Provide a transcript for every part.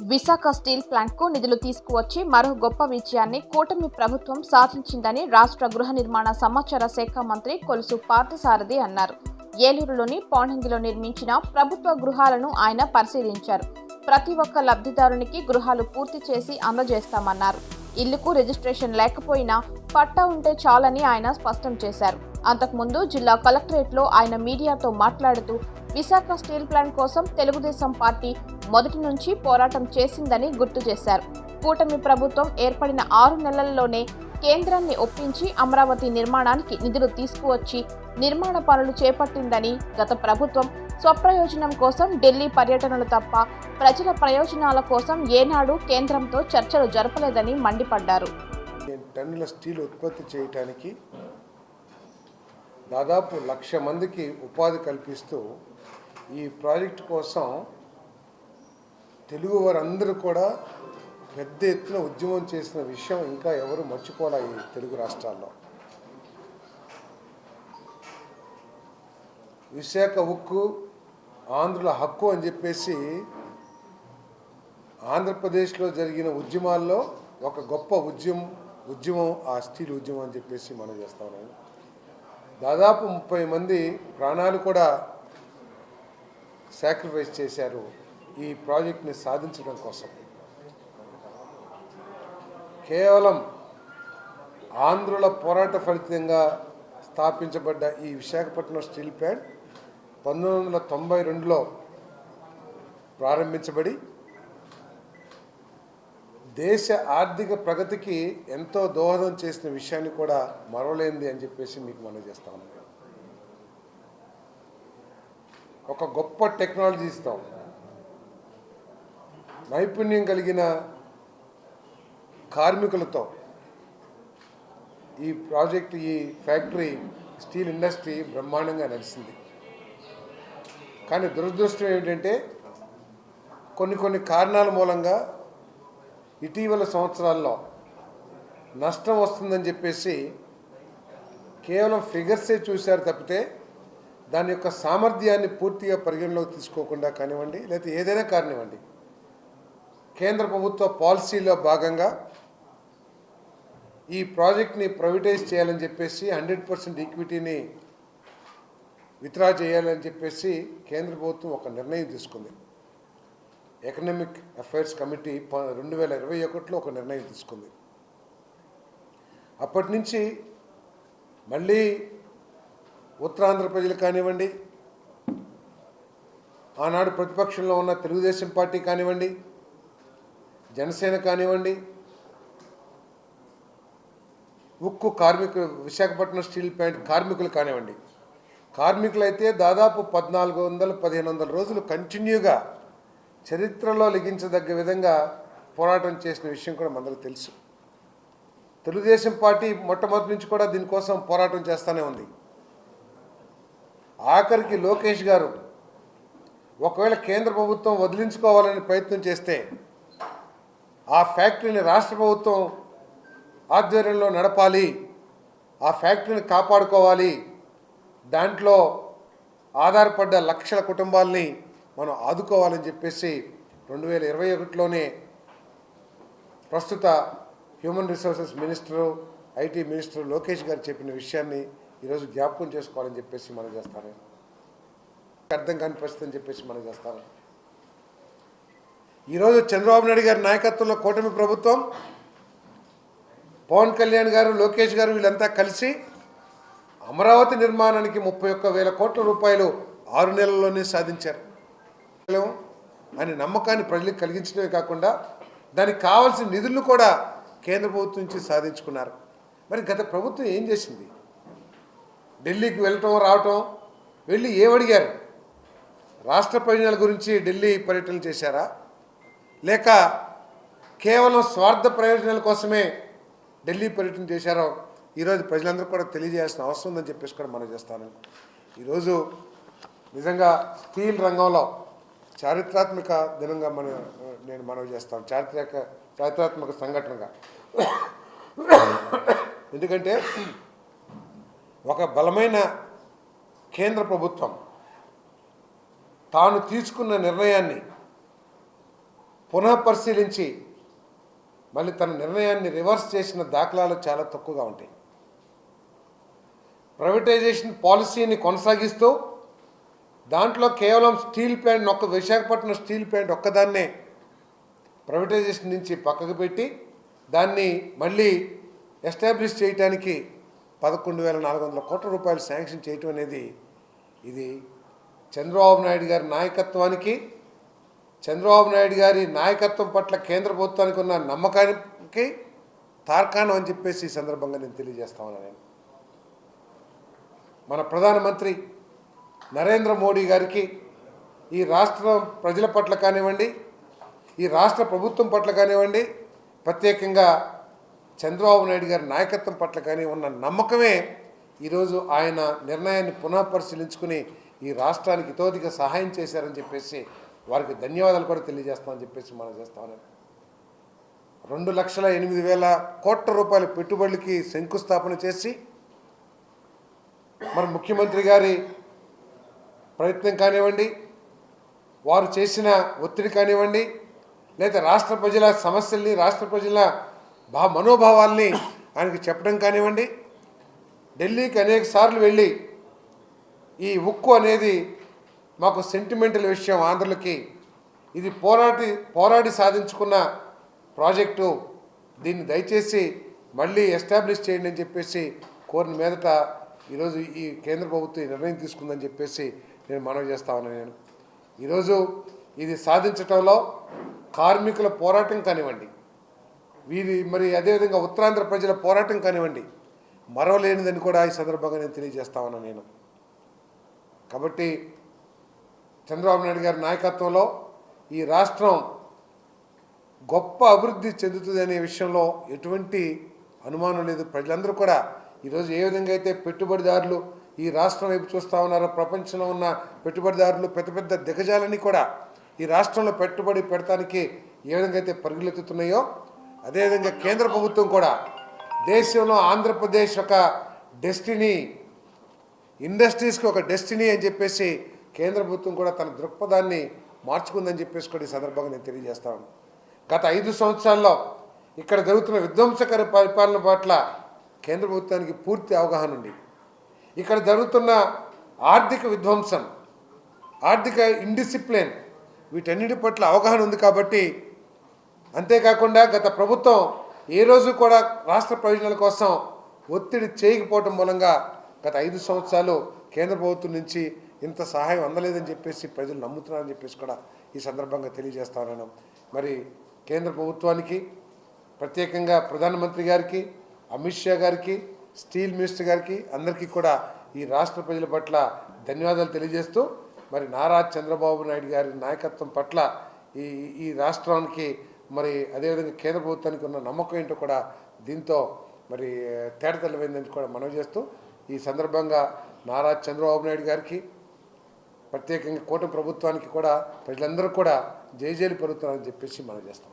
Visakha steel ప్లాంట్కు నిధులు తీసుకువచ్చి మరో గొప్ప విజయాన్ని కూటమి ప్రభుత్వం సాధించిందని రాష్ట్ర గృహ నిర్మాణ సమాచార శాఖ మంత్రి కొలుసు పార్థసారథి అన్నారు. ఏలూరులోని పౌనంగిలో నిర్మించిన ప్రభుత్వ గృహాలను ఆయన పరిశీలించారు. ప్రతి ఒక్క లబ్ధిదారునికి గృహాలు పూర్తి చేసి అందజేస్తామన్నారు. ఇల్లుకు రిజిస్ట్రేషన్ లేకపోయినా పట్టా ఉంటే చాలని ఆయన స్పష్టం చేశారు. అంతకుముందు జిల్లా కలెక్టరేట్లో ఆయన మీడియాతో మాట్లాడుతూ విశాఖ స్టీల్ ప్లాంట్ కోసం తెలుగుదేశం పార్టీ మొదటి నుంచి పోరాటం చేసిందని గుర్తు చేశారు. కూటమి ప్రభుత్వం ఏర్పడిన ఆరు నెలల్లోనే కేంద్రాన్ని ఒప్పించి అమరావతి నిర్మాణానికి నిధులు తీసుకువచ్చి నిర్మాణ పనులు చేపట్టిందని గత ప్రభుత్వం స్వప్రయోజనం కోసం ఢిల్లీ పర్యటనలు తప్ప ప్రజల ప్రయోజనాల కోసం ఏనాడు కేంద్రంతో చర్చలు జరపలేదని మండిపడ్డారు. టన్నుల స్టీల్ ఉత్పత్తి చేయడానికి దాదాపు లక్ష మందికి ఉపాధి కల్పిస్తూ ఈ ప్రాజెక్ట్ కోసం తెలుగు వారందరూ కూడా పెద్ద ఎత్తున ఉద్యమం చేసిన విషయం ఇంకా ఎవరు మర్చిపోలే ఈ తెలుగు రాష్ట్రాల్లో. విశాఖ ఉక్కు ఆంధ్రుల హక్కు అని చెప్పేసి ఆంధ్రప్రదేశ్లో జరిగిన ఉద్యమాల్లో ఒక గొప్ప ఉద్యమం ఉద్యమం ఆ స్టీల్ ఉద్యమం అని చెప్పేసి మనం చేస్తాం దాదాపు ముప్పై మంది ప్రాణాలు కూడా సాక్రిఫైస్ చేశారు ఈ ప్రాజెక్ట్ని సాధించడం కోసం. కేవలం ఆంధ్రుల పోరాట ఫలితంగా స్థాపించబడ్డ ఈ విశాఖపట్నం స్టీల్ ప్లాంట్ పంతొమ్మిది వందల తొంభై రెండులో ప్రారంభించబడి దేశ ఆర్థిక ప్రగతికి ఎంతో దోహదం చేసిన విషయాన్ని కూడా మరవలేంది అని చెప్పేసి మీకు మనం చేస్తా ఉన్నాం. ఒక గొప్ప టెక్నాలజీ ఇస్తాం. నైపుణ్యం కలిగిన కార్మికులతో ఈ ప్రాజెక్ట్ ఈ ఫ్యాక్టరీ స్టీల్ ఇండస్ట్రీ బ్రహ్మాండంగా నడిచింది. కానీ దురదృష్టం ఏమిటంటే కొన్ని కొన్ని కారణాల మూలంగా ఇటీవల సంవత్సరాల్లో నష్టం వస్తుందని చెప్పేసి కేవలం ఫిగర్సే చూశారు తప్పితే దాని యొక్క సామర్థ్యాన్ని పూర్తిగా పరిగణలోకి తీసుకోకుండా కానివ్వండి లేకపోతే ఏదైనా కానివ్వండి కేంద్ర ప్రభుత్వ పాలసీలో భాగంగా ఈ ప్రాజెక్ట్ని ప్రైవేటైజ్ చేయాలని చెప్పేసి హండ్రెడ్ పర్సెంట్ ఈక్విటీని విత్డ్రా చేయాలని చెప్పేసి కేంద్ర ప్రభుత్వం ఒక నిర్ణయం తీసుకుంది. ఎకనామిక్ అఫైర్స్ కమిటీ ప- రెండు వేల ఇరవై ఒకటిలో ఒక నిర్ణయం తీసుకుంది. అప్పటి నుంచి మళ్ళీ ఉత్తరాంధ్ర ప్రజలు కానివ్వండి ఆనాడు ప్రతిపక్షంలో ఉన్న తెలుగుదేశం పార్టీ కానివ్వండి జనసేన కానివ్వండి ఉక్కు కార్మికులు విశాఖపట్నం స్టీల్ ప్లాంట్ కార్మికులు కానివ్వండి. కార్మికులైతే దాదాపు పద్నాలుగు వందల పదిహేను వందల రోజులు కంటిన్యూగా చరిత్రలో లిఖించదగ్గ విధంగా పోరాటం చేసిన విషయం కూడా మనకు తెలుసు. తెలుగుదేశం పార్టీ మొట్టమొదటి నుంచి కూడా దీనికోసం పోరాటం చేస్తూనే ఉంది. ఆఖరికి లోకేష్ గారు ఒకవేళ కేంద్ర ప్రభుత్వం వదిలించుకోవాలని ప్రయత్నం చేస్తే ఆ ఫ్యాక్టరీని రాష్ట్ర ప్రభుత్వం ఆధ్వర్యంలో నడపాలి ఆ ఫ్యాక్టరీని కాపాడుకోవాలి దాంట్లో ఆధారపడ్డ లక్షల కుటుంబాలని మనం ఆదుకోవాలని చెప్పేసి రెండు వేల ఇరవై ఒకటిలోనే ప్రస్తుత human resources minister IT minister Lokesh garu చెప్పిన విషయాన్ని ఈరోజు జ్ఞాపకం చేసుకోవాలని చెప్పేసి మనం చేస్తాను. అర్థం కాని పరిస్థితి అని చెప్పేసి మనం చేస్తాను. ఈరోజు చంద్రబాబు నాయుడు గారి నాయకత్వంలో కూటమి ప్రభుత్వం పవన్ కళ్యాణ్ గారు లోకేష్ గారు వీళ్ళంతా కలిసి అమరావతి నిర్మాణానికి ముప్పై ఒక్క వేల కోట్ల రూపాయలు ఆరు నెలల్లోనే సాధించారు. అనే నమ్మకాన్ని ప్రజలకు కలిగించడమే కాకుండా దానికి కావాల్సిన నిధులను కూడా కేంద్ర ప్రభుత్వం నుంచి సాధించుకున్నారు. మరి గత ప్రభుత్వం ఏం చేసింది? ఢిల్లీకి వెళ్ళటం రావటం వెళ్ళి ఏమడిగారు? రాష్ట్ర ప్రయోజనాల గురించి ఢిల్లీ పర్యటన చేశారా? లేక కేవలం స్వార్థ ప్రయోజనాల కోసమే ఢిల్లీ పర్యటన చేశారో ఈరోజు ప్రజలందరూ కూడా తెలియజేయాల్సిన అవసరం ఉందని చెప్పేసి కూడా మనం చేస్తాను. ఈరోజు నిజంగా స్టీల్ రంగంలో చారిత్రాత్మక దినంగా మన నేను మనవి చేస్తాను. చారిత్రక చారిత్రాత్మక సంఘటనగా. ఎందుకంటే ఒక బలమైన కేంద్ర ప్రభుత్వం తాను తీసుకున్న నిర్ణయాన్ని పునః పరిశీలించి మళ్ళీ తన నిర్ణయాన్ని రివర్స్ చేసిన దాఖలాలు చాలా తక్కువగా ఉంటాయి. ప్రైవేటైజేషన్ పాలసీని కొనసాగిస్తూ దాంట్లో కేవలం స్టీల్ ప్లాంట్ ఒక్క విశాఖపట్నం స్టీల్ ప్లాంట్ ఒక్కదాన్నే ప్రైవేటైజేషన్ నుంచి పక్కకు పెట్టి దాన్ని మళ్ళీ ఎస్టాబ్లిష్ చేయడానికి పదకొండు వేల నాలుగు వందల కోట్ల రూపాయలు శాంక్షన్ చేయటం అనేది ఇది చంద్రబాబు నాయుడు గారి నాయకత్వానికి చంద్రబాబు నాయుడు గారి నాయకత్వం పట్ల కేంద్ర ప్రభుత్వానికి ఉన్న నమ్మకానికి తార్కాణం అని చెప్పేసి ఈ సందర్భంగా నేను తెలియజేస్తా ఉన్నాను. నేను మన ప్రధానమంత్రి నరేంద్ర మోడీ గారికి ఈ రాష్ట్ర ప్రజల పట్ల కానివ్వండి ఈ రాష్ట్ర ప్రభుత్వం పట్ల కానివ్వండి ప్రత్యేకంగా చంద్రబాబు నాయుడు గారి నాయకత్వం పట్ల కానీ ఉన్న నమ్మకమే ఈరోజు ఆయన నిర్ణయాన్ని పునః పరిశీలించుకుని ఈ రాష్ట్రానికి ఇతోదిగా సహాయం చేశారని చెప్పేసి వారికి ధన్యవాదాలు కూడా తెలియజేస్తామని చెప్పేసి మనం చేస్తామని రెండు లక్షల ఎనిమిది వేల కోట్ల రూపాయల పెట్టుబడులకి శంకుస్థాపన చేసి మరి ముఖ్యమంత్రి గారి ప్రయత్నం కానివ్వండి వారు చేసిన ఒత్తిడి కానివ్వండి లేదా రాష్ట్ర ప్రజల సమస్యల్ని రాష్ట్ర ప్రజల భా మనోభావాల్ని ఆయనకి చెప్పడం కానివ్వండి ఢిల్లీకి అనేక సార్లు వెళ్ళి ఈ ఉక్కు అనేది మాకు సెంటిమెంటల్ విషయం ఆంధ్రులకి. ఇది పోరాటి పోరాడి సాధించుకున్న ప్రాజెక్టు. దీన్ని దయచేసి మళ్ళీ ఎస్టాబ్లిష్ చేయండి అని చెప్పేసి కోరిన మీదట ఈరోజు ఈ కేంద్ర ప్రభుత్వం నిర్ణయం తీసుకుందని చెప్పేసి నేను మనవి చేస్తా ఉన్నాను నేను. ఈరోజు ఇది సాధించటంలో కార్మికుల పోరాటం కానివ్వండి వీరి మరి అదేవిధంగా ఉత్తరాంధ్ర ప్రజల పోరాటం కానివ్వండి మరవలేనిదని కూడా ఈ సందర్భంగా నేను తెలియజేస్తా ఉన్నాను నేను. కాబట్టి చంద్రబాబు నాయుడు గారి నాయకత్వంలో ఈ రాష్ట్రం గొప్ప అభివృద్ధి చెందుతుంది అనే విషయంలో ఎటువంటి అనుమానం లేదు. ప్రజలందరూ కూడా ఈరోజు ఏ విధంగా అయితే పెట్టుబడిదారులు ఈ రాష్ట్రం వైపు చూస్తూ ఉన్నారో. ప్రపంచంలో ఉన్న పెట్టుబడిదారులు పెద్ద పెద్ద దిగజాలని కూడా ఈ రాష్ట్రంలో పెట్టుబడి పెడతానికి ఏ విధంగా అయితే పరుగులెత్తుతున్నాయో అదేవిధంగా కేంద్ర ప్రభుత్వం కూడా దేశంలో ఆంధ్రప్రదేశ్ ఒక డెస్టినీ ఇండస్ట్రీస్కి ఒక డెస్టినీ అని చెప్పేసి కేంద్ర ప్రభుత్వం కూడా తన దృక్పథాన్ని మార్చుకుందని చెప్పేసి కూడా ఈ సందర్భంగా నేను తెలియజేస్తాను గత ఐదు సంవత్సరాల్లో ఇక్కడ జరుగుతున్న విధ్వంసకర పరిపాలన పట్ల కేంద్ర ప్రభుత్వానికి పూర్తి అవగాహన ఉంది. ఇక్కడ జరుగుతున్న ఆర్థిక విధ్వంసం ఆర్థిక ఇండిసిప్లిన్ వీటన్నిటి పట్ల అవగాహన ఉంది కాబట్టి అంతేకాకుండా గత ప్రభుత్వం ఏ రోజు కూడా రాష్ట్ర ప్రయోజనాల కోసం ఒత్తిడి చేయకపోవటం మూలంగా గత ఐదు సంవత్సరాలు కేంద్ర ప్రభుత్వం నుంచి ఇంత సహాయం అందలేదని చెప్పేసి ప్రజలు నమ్ముతున్నారని చెప్పేసి కూడా ఈ సందర్భంగా తెలియజేస్తా ఉన్నాను. మరి కేంద్ర ప్రభుత్వానికి ప్రత్యేకంగా ప్రధానమంత్రి గారికి అమిత్ షా గారికి స్టీల్ మినిస్టర్ గారికి అందరికీ కూడా ఈ రాష్ట్ర ప్రజల పట్ల ధన్యవాదాలు తెలియజేస్తూ మరి నారా చంద్రబాబు నాయుడు గారి నాయకత్వం పట్ల ఈ ఈ రాష్ట్రానికి మరి అదేవిధంగా కేంద్ర ప్రభుత్వానికి ఉన్న నమ్మకం ఏంటో కూడా దీంతో మరి తేటతెల్లమైందని కూడా మనవి చేస్తూ ఈ సందర్భంగా నారా చంద్రబాబు నాయుడు గారికి ప్రత్యేకంగా కూటమి ప్రభుత్వానికి కూడా ప్రజలందరూ కూడా జయజయలు పెరుగుతున్నారని చెప్పేసి మనం చేస్తాం.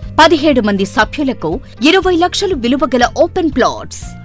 పదిహేడు మంది సభ్యులకు ఇరవై లక్షలు విలువ గల ఓపెన్ ప్లాట్స్.